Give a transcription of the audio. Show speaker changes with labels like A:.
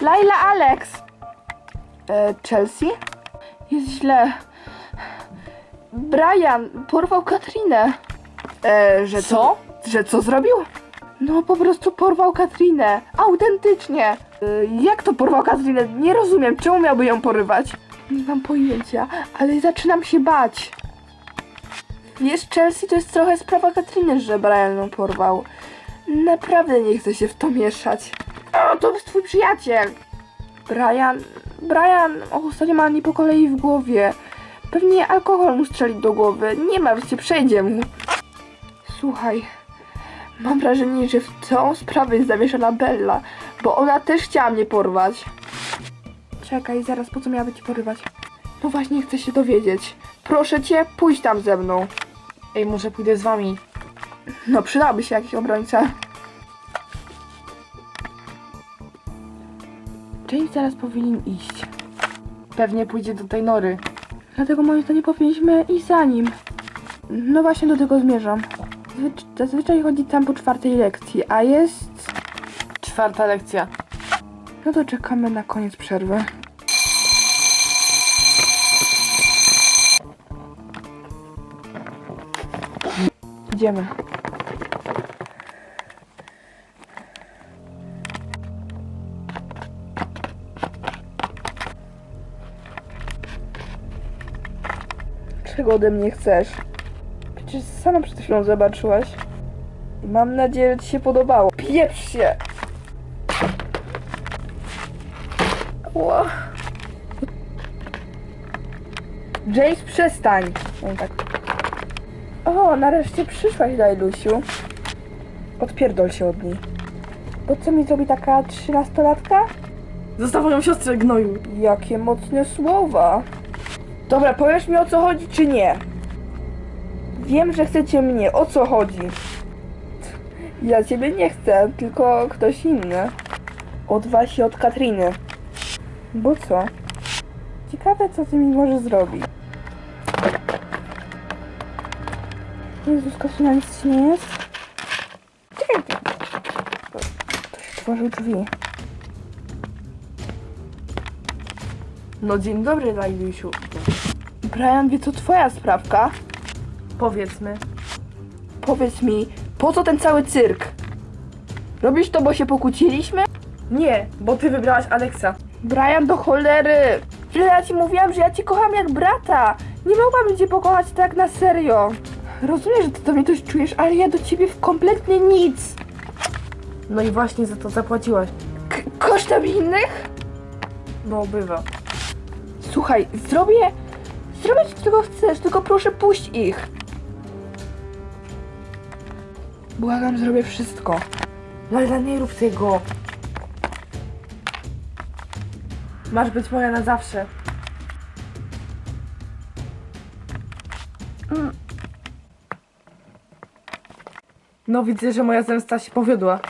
A: Laila Alex! E, Chelsea? Jest źle. Brian porwał Katrinę. E, że
B: Co?
A: Że co zrobił? No po prostu porwał Katrinę. Autentycznie. E, jak to porwał Katrinę? Nie rozumiem, czemu miałby ją porywać? Nie mam pojęcia, ale zaczynam się bać. Wiesz, Chelsea to jest trochę sprawa Katriny, że Brian ją porwał. Naprawdę nie chcę się w to mieszać. O, to jest twój przyjaciel. Brian, Brian ostatnio ma nie po kolei w głowie. Pewnie alkohol mu strzelił do głowy. Nie martw się, przejdzie mu. Słuchaj, mam wrażenie, że w tą sprawę jest zamieszana Bella, bo ona też chciała mnie porwać. Czekaj, zaraz, po co miałaby cię porywać? No właśnie, chcę się dowiedzieć. Proszę cię, pójdź tam ze mną.
B: Ej, może pójdę z wami.
A: No, przydałby się jakiś obrońca. James zaraz powinien iść.
B: Pewnie pójdzie do tej nory.
A: Dlatego moim zdaniem powinniśmy iść za nim. No właśnie do tego zmierzam. Zwyc- Zazwyczaj chodzi tam po czwartej lekcji, a jest...
B: Czwarta lekcja.
A: No to czekamy na koniec przerwy. Idziemy. Czego ode mnie chcesz? Przecież sama przed chwilą zobaczyłaś. Mam nadzieję, że ci się podobało. Pieprz się! Ło. Jace, przestań. No tak. O, nareszcie przyszłaś, Dajlusiu. Odpierdol się od niej. Bo co mi zrobi taka trzynastolatka?
B: Zostaw moją siostrę, gnoju.
A: Jakie mocne słowa. Dobra, powiesz mi o co chodzi, czy nie? Wiem, że chcecie mnie. O co chodzi? Ja ciebie nie chcę, tylko ktoś inny. Odwal się od Katriny. Bo co? Ciekawe, co ty mi może zrobić. Jezus, Katrina, nic ci nie jest? Otworzył drzwi.
B: No dzień dobry, Lajlusiu.
A: Brian, wie co twoja sprawka?
B: Powiedzmy.
A: Powiedz mi, po co ten cały cyrk? Robisz to, bo się pokłóciliśmy?
B: Nie, bo ty wybrałaś Aleksa.
A: Brian, do cholery! Ile ja ci mówiłam, że ja cię kocham jak brata! Nie mogłabym cię pokochać tak na serio! Rozumiem, że ty do mnie coś czujesz, ale ja do ciebie w kompletnie nic!
B: No i właśnie za to zapłaciłaś.
A: K- kosztem innych?
B: No, bywa.
A: Słuchaj, zrobię... Zrobię ci czego chcesz, tylko proszę puść ich! Błagam, zrobię wszystko.
B: Lajla, nie rób tego. Masz być moja na zawsze. No widzę, że moja zemsta się powiodła.